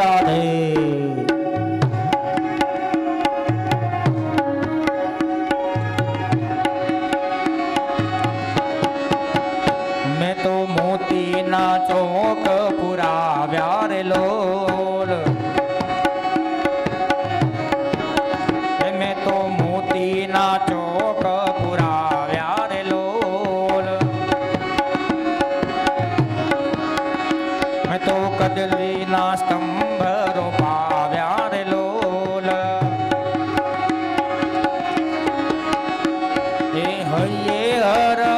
રાધે મેં તો મોતીના ચોક પુરાવ્યા રે લોલ. હરે હરે હર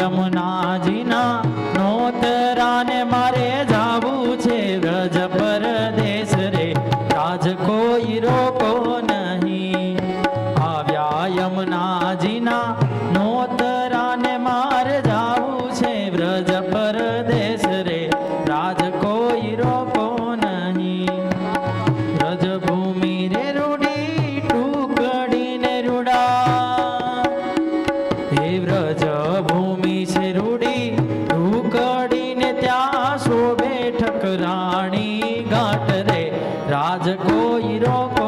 યમુનાજીના નોતરાને મારે જાવું છે રજ પરદેશ રે. રાજ કોઈ રોકો નહીં. આવ્યા યમુનાજીના નોતરાને મારે જાવું છે વ્રજ પરદેશ રે. રાજ કોઈ રોકો નહીં. વ્રજભૂમિ રે રૂડી ટુકડીને રૂડા. હે વ્રજ ભૂમિ ઠકરાણી ઘાટ રે. રાજ કોઈ રોક